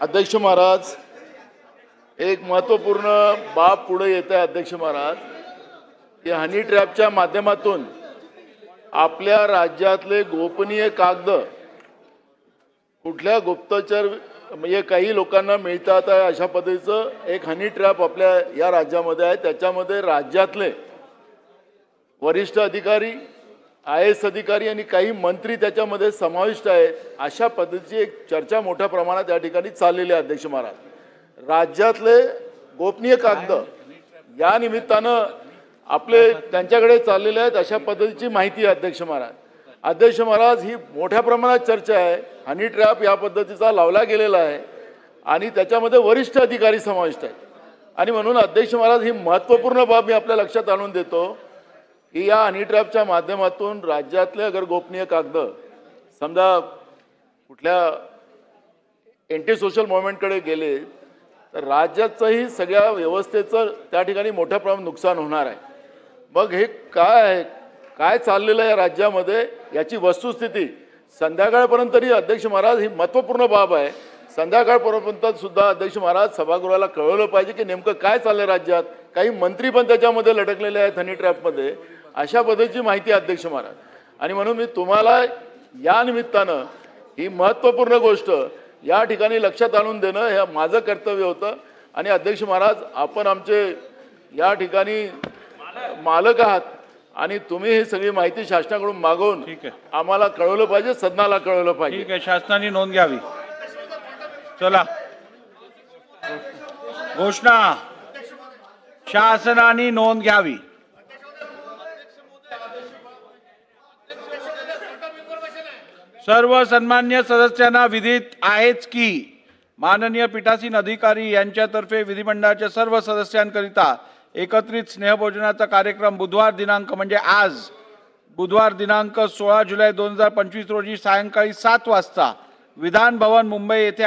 अध्यक्ष महाराज एक महत्त्वपूर्ण बाब पुढे येत आहे अध्यक्ष महाराज की हनी ट्रॅपच्या माध्यमातून आपल्या राज्यातले गोपनीय कागद कुठल्या गुप्तचर म्हणजे काही लोकांना मिळतात आहे अशा पद्धतीचं एक हनी ट्रॅप आपल्या या राज्यामध्ये आहे. त्याच्यामध्ये राज्यातले वरिष्ठ अधिकारी आय एस अधिकारी आणि काही मंत्री त्याच्यामध्ये समाविष्ट आहेत अशा पद्धतीची एक चर्चा मोठ्या प्रमाणात या ठिकाणी चाललेली आहे अध्यक्ष महाराज. राज्यातले गोपनीय कागद या निमित्तानं आपले त्यांच्याकडे चाललेले आहेत अशा पद्धतीची माहिती आहे अध्यक्ष महाराज. अध्यक्ष महाराज ही मोठ्या प्रमाणात चर्चा आहे. हनी ट्रॅप या पद्धतीचा लावला गेलेला आहे आणि त्याच्यामध्ये वरिष्ठ अधिकारी समाविष्ट आहेत. आणि म्हणून अध्यक्ष महाराज ही महत्त्वपूर्ण बाब मी आपल्या लक्षात आणून देतो. की या हनी ट्रॅपच्या माध्यमातून राज्यातले अगर गोपनीय कागद समजा कुठल्या एंटी सोशल मुवमेंटकडे गेले तर राज्याचंही सगळ्या व्यवस्थेचं त्या ठिकाणी मोठ्या प्रमाणात नुकसान होणार आहे. मग हे काय आहे काय चाललेलं आहे या राज्यामध्ये याची वस्तुस्थिती संध्याकाळपर्यंत तरी अध्यक्ष महाराज ही महत्त्वपूर्ण बाब आहे. संध्याकाळपर्यंत सुद्धा अध्यक्ष महाराज सभागृहाला कळवलं पाहिजे की नेमकं काय चाललं राज्यात. काही मंत्री पण त्याच्यामध्ये लटकलेले आहेत हनी ट्रॅपमध्ये अशा पद्धतीची माहिती अध्यक्ष महाराज. आणि म्हणून मी तुम्हाला या निमित्तानं ही महत्त्वपूर्ण गोष्ट या ठिकाणी लक्षात आणून देणं हे माझं कर्तव्य होतं. आणि अध्यक्ष महाराज आपण आमचे या ठिकाणी मालक आहात आणि तुम्ही ही सगळी माहिती शासनाकडून मागवून. आम्हाला कळवलं पाहिजे सदनाला कळवलं पाहिजे. ठीक आहे शासनाने नोंद घ्यावी. चला. घोषणा. शासनाने नोंद घ्यावी. सर्व सन्मान्य सदस्यांना विदित आहेच की माननीय पीठासीन अधिकारी यांच्यातर्फे विधिमंडळाच्या सर्व सदस्यांकरिता एकत्रित स्नेहभोजनाचा कार्यक्रम बुधवार दिनांक म्हणजे आज बुधवार दिनांक सोळा जुलै दोन हजार पंचवीस रोजी सायंकाळी सात वाजता विधान भवन मुंबई येथे